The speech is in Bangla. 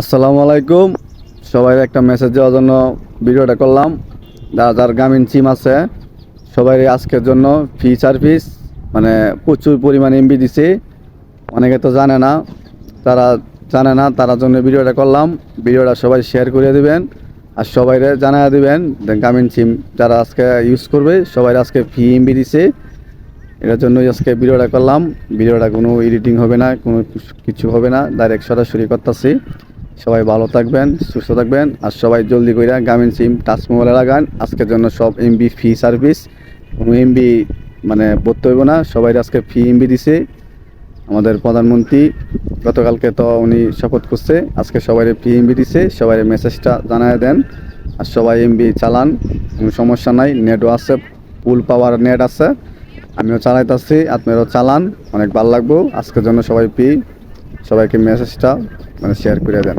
আসসালামু আলাইকুম। সবাই একটা মেসেজ দেওয়ার জন্য ভিডিওটা করলাম। যারা যার গ্রামীণ সিম আছে সবাই আজকের জন্য ফি সার্ভিস মানে প্রচুর পরিমাণে এমবি দিছে। অনেকে তো জানে না, তারা জানে না, তার জন্য ভিডিওটা করলাম। ভিডিওটা সবাই শেয়ার করে দিবেন আর সবাইরে জানায় দিবেন। গ্রামীণ সিম যারা আজকে ইউজ করবে সবাই আজকে ফি এমবি দিছে। এটার জন্যই আজকে ভিডিওটা করলাম। ভিডিওটা কোনো এডিটিং হবে না, কোনো কিছু হবে না। ডাইরেক্ট সরাসরি করতেছি। সবাই ভালো থাকবেন, সুস্থ থাকবেন, আর সবাই জলদি করে গ্রামীণ সিম টাচ মোবাইলে লাগান। আজকের জন্য সব এমবি ফ্রি সার্ভিস কোনো এমবি মানে ভরতে হইব না। সবাই আজকে ফ্রি এমবি দিছে। আমাদের প্রধানমন্ত্রী গতকালকে তো উনি শপথ করছে। আজকে সবাই ফ্রি এমবি দিছে। সবাই মেসেজটা জানায় দেন। আর সবাই এমবি চালান। কোনো সমস্যা নাই। নেটও আছে। ফুল পাওয়ার নেট আছে। আমিও চালাইতেছি। আপনারাও চালান। অনেক ভালো লাগবো। আজকের জন্য সবাই পি সবাইকে মেসেজটা মানে শেয়ার করে দেন।